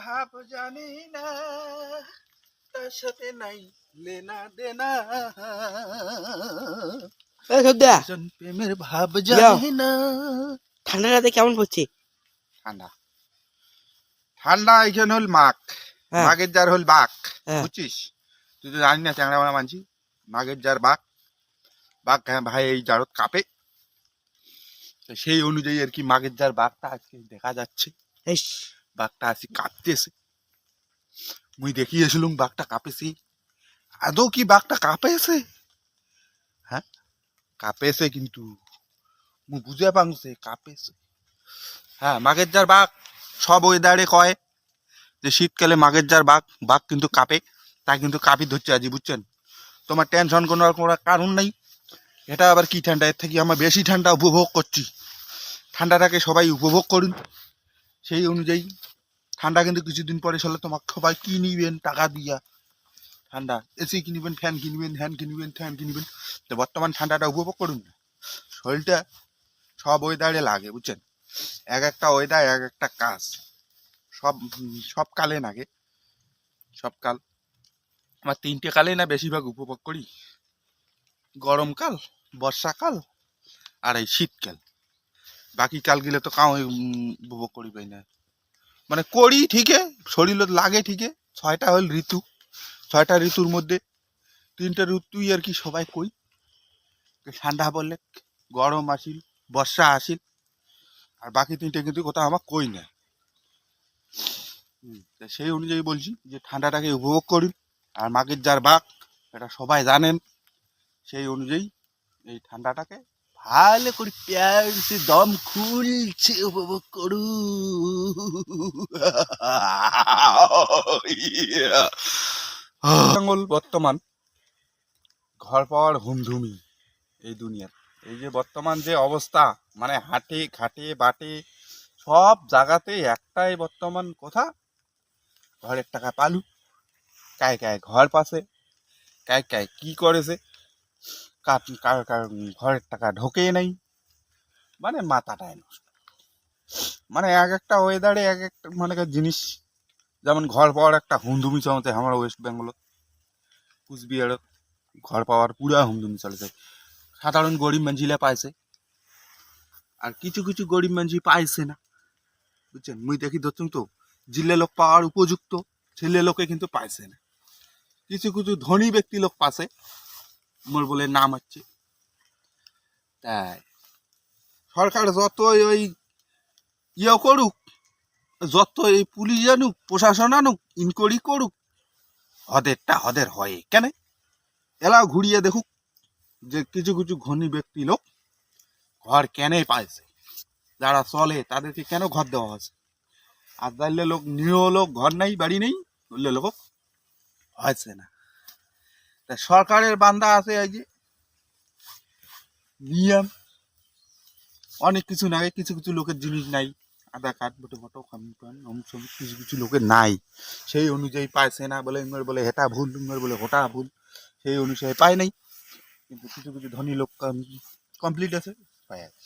ভাব জানি না তার সাথে নাই লেনা দেনা। প্রেমের ভাব জানি না। ঠান্ডা রাতে কেমন পড়ছে? ঠান্ডা। ঠান্ডা এখানে হল মাঘ। হ্যাঁ। মাঘের যার হল বাঘ। হ্যাঁ। বুঝছিস? তুই তো জানি না চ্যাংড়া মারা মানছি। মাঘের যার বাঘ। বাঘ হ্যাঁ ভাই এই জারত কাঁপে। তো সেই অনুযায়ী আর কি মাঘের যার বাঘটা আজকে দেখা যাচ্ছে। বাঘটা আজকে কাঁপতেছে মুই দেখিয়েছিলুম বাঘটা কাঁপেছি। আদৌ কি বাঘটা কাঁপেছে হ্যাঁ কাঁপেছে কিন্তু। মু বুঝে পাংছে কাঁপেছে হ্যাঁ মাঘের যার বাঘ, সব ওয়েদারে কয় যে শীতকালে মাঘের যার বাঘ বাঘ কিন্তু কাঁপে, তাই কিন্তু কাঁপি ধরছে আজি, বুঝছেন? তোমার টেনশন কোনো রকম কারণ নেই। এটা আবার কি ঠান্ডা? এর থেকে আমরা বেশি ঠান্ডা উপভোগ করছি। ঠান্ডাটাকে সবাই উপভোগ করুন। সেই অনুযায়ী ঠান্ডা কিন্তু কিছুদিন পরে চলে তোমাকে সবাই কিনিবেন টাকা দিয়া। ঠান্ডা। এসি কিনবেন ফ্যান কিনবেন ফ্যান কিনবেন ফ্যান কিনবেন। তো বর্তমান ঠান্ডাটা উপভোগ করুন না। শরীরটা সব ওয়েদারে লাগে, বুঝছেন? এক একটা ওয়েদার এক একটা কাজ। সব সব কালে লাগে সব কাল। আমার তিনটে কালে না বেশিরভাগ উপভোগ করি। গরমকাল বর্ষাকাল আর এই শীতকাল। বাকি কালগুলো তো কাউ উপভোগ করি না। মানে করি ঠিকই শরীরত লাগে ঠিকই। ছয়টা হল ঋতু, ছয়টা ঋতুর মধ্যে, তিনটা ঋতুই আর কি সবাই কই ঠান্ডা বললে গরম আসিল, বর্ষা আসিল, আর বাকি তিনটে কিন্তু কোথাও আমার কই না। সেই অনুযায়ী বলছি যে ঠান্ডাটাকে উপভোগ করুন, আর মাগের যার বাঘ, এটা সবাই জানেন, সেই অনুযায়ী এই ঠান্ডাটাকে ভালো করে প্যার সে দম খুলছে, উপভোগ করু। জঙ্গল বর্তমান ঘর পাওয়ার হুমধুমি এই দুনিয়ার। এই যে বর্তমান যে অবস্থা মানে হাটে, ঘাটে, বাটে, সব জায়গাতে একটাই বর্তমান কথা, ঘরের টাকা পালু। কায় কায়, ঘর পাশে, কায় কায়, কি করেছে? কার কার কার ঘরের টাকা ঢোকে নাই। মানে মাথাটাই নষ্ট। মানে এক একটা ওয়েদারে এক একটা মানে জিনিস, যেমন ঘর পাওয়ার একটা হুমধুমি চলতে আমার ওয়েস্ট বেঙ্গলত কুচবিহারত ঘর পাওয়ার পুরা হুমধুমি চলেছে। সাধারণ গরিব মানুষিলা পাইছে। আর কিছু কিছু গরিব মানুষ পাইছে না। বুঝছেন? মুই দেখি ধরছুন তো জিল্লে লোক পাওয়ার উপযুক্ত, ছেলে লোকে কিন্তু পাইছে না। কিছু কিছু ধনী ব্যক্তি লোক পাশে মোর বলে নাম হচ্ছে তাই। সরকার যত ওই ইয়ে করুক যত এই পুলিশ আনুক প্রশাসন আনুক ইনকোয়ারি করুক হদেরটা হদের হয়। কেন? এলাও ঘুরিয়ে দেখুক যে কিছু কিছু ঘনী ব্যক্তি লোক ঘর কেন পাইছে যারা চলে তাদেরকে কেন ঘর দেওয়া হয়েছে? আর তাইলে লোক নিরীহ লোক ঘর নাই বাড়ি নেই বললে লোক হয়েছে না। তা সরকারের বান্দা আছে এই যে, নিয়ম, অনেক কিছু নাই, কিছু কিছু লোকের জিনিস নাই, আধার কার্ড ভোটো খামি অমুক কিছু কিছু লোকের নাই। সেই অনুযায়ী পাইছে না বলে ইঙ্গর বলে হেটা ভুল ইঙ্গর বলে হোটা ভুল, সেই অনুযায়ী পায় নাই। কিন্তু কিছু কিছু ধনী লোক কমপ্লিট আছে পাই আছে।